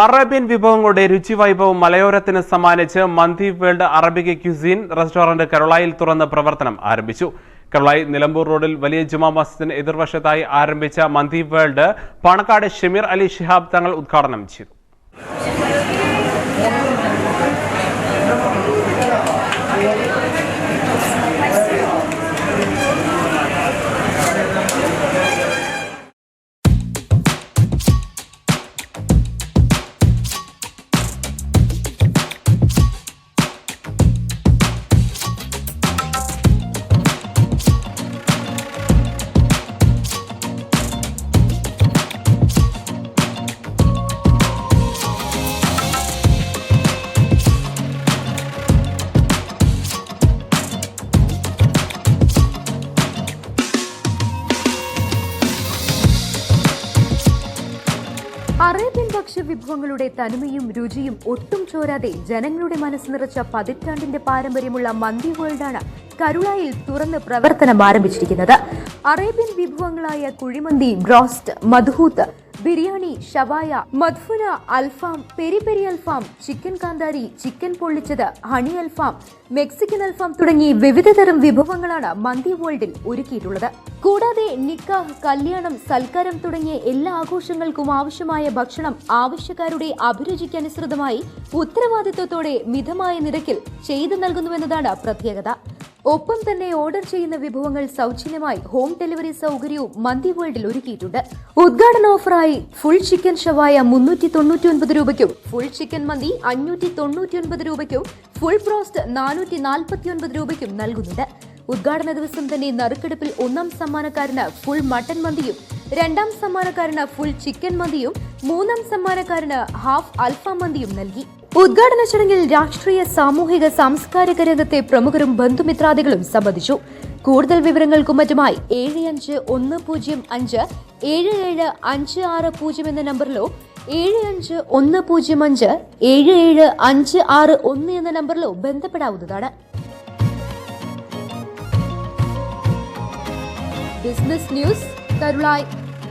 Arabian വിഭവങ്ങളുടെ രുചി വൈഭവം മലയോരത്തിന് സമ്മാനിച്ച് Mandi World Arabic cuisine restaurant കരുളായിൽ തുറന്ന് പ്രവർത്തനം ആരംഭിച്ചു. കരുളായി നിലമ്പൂർ റോഡിൽ വലിയ ജുമാ മസ്ജിദിന് എതിർവശത്തായി ആരംഭിച്ച മന്തി വേൾഡ് പാണക്കാട് ഷമീർ അലി ഷിഹാബ് തങ്ങൾ ഉദ്ഘാടനം ചെയ്തു. അറേബ്യൻ ഭക്ഷ്യവിഭവങ്ങളുടെ തനിമയും രുചിയും ഒട്ടും ചോരാതെ ജനങ്ങളുടെ മനസ്സ് നിറച്ച പതിറ്റാണ്ടിന്റെ പാരമ്പര്യമുള്ള മന്തി വേൾഡാണ് കരുളായിൽ തുറന്ന് പ്രവർത്തനം ആരംഭിച്ചിരിക്കുന്നത് അറേബ്യൻ വിഭവങ്ങളായ കുഴിമന്തി ബ്രോസ്റ്റ് മധുഹൂത്ത് ബിരിയാണി ഷവായ മധുന അൽഫാം പെരി പെരി അൽഫാം ചിക്കൻ കാന്താരി ചിക്കൻ പൊള്ളിച്ചത് ഹണി അൽഫാം മെക്സിക്കൻ അൽഫാം തുടങ്ങി വിവിധ തരം വിഭവങ്ങളാണ് മന്തി വേൾഡിൽ ഒരുക്കിയിട്ടുള്ളത്. കൂടാതെ നിക്കാഹ് കല്യാണം സൽക്കാരം തുടങ്ങിയ എല്ലാ ആഘോഷങ്ങൾക്കും ആവശ്യമായ ഭക്ഷണം ആവശ്യക്കാരുടെ അഭിരുചിക്കനുസൃതമായി ഉത്തരവാദിത്വത്തോടെ മിതമായ നിരക്കിൽ ചെയ്തു നൽകുന്നുവെന്നതാണ് പ്രത്യേകത. ഒപ്പം തന്നെ ഓർഡർ ചെയ്യുന്ന വിഭവങ്ങൾ സൗജന്യമായി ഹോം ഡെലിവറി സൗകര്യവും മന്തി വേൾഡിൽ ഒരുക്കിയിട്ടുണ്ട്. ഉദ്ഘാടന ഓഫറായി ഫുൾ ചിക്കൻ ഷവായ മുന്നൂറ്റി തൊണ്ണൂറ്റി ഒൻപത് രൂപയ്ക്കും ഫുൾ ചിക്കൻ മന്തി അഞ്ഞൂറ്റി തൊണ്ണൂറ്റി ഒൻപത് രൂപയ്ക്കും ഫുൾ ബ്രോസ്റ്റ് നാനൂറ്റി നാൽപ്പത്തി ഒൻപത് രൂപയ്ക്കും നൽകുന്നുണ്ട്. ഉദ്ഘാടന ദിവസം തന്നെ നറുക്കെടുപ്പിൽ ഒന്നാം സമ്മാനക്കാരന് ഫുൾ മട്ടൻ മന്തിയും രണ്ടാം സമ്മാനക്കാരന് ഫുൾ ചിക്കൻ മന്തിയും മൂന്നാം സമ്മാനക്കാരന് ഹാഫ് അൽഫാം മന്തിയും നൽകി. ഉദ്ഘാടന ചടങ്ങിൽ രാഷ്ട്രീയ സാമൂഹിക സാംസ്കാരിക രംഗത്തെ പ്രമുഖരും ബന്ധുമിത്രാദികളും സംബന്ധിച്ചു. കൂടുതൽ വിവരങ്ങൾക്കും മറ്റുമായി ഏഴ് അഞ്ച് ഒന്ന് പൂജ്യം അഞ്ച് ഏഴ് ഏഴ് അഞ്ച് ആറ് പൂജ്യം എന്ന നമ്പറിലോ ഏഴ് അഞ്ച് ഒന്ന് പൂജ്യം അഞ്ച് ഏഴ് ഏഴ് അഞ്ച് ആറ് ഒന്ന് എന്ന നമ്പറിലോ ബന്ധപ്പെടാവുന്നതാണ്. Business news Karulai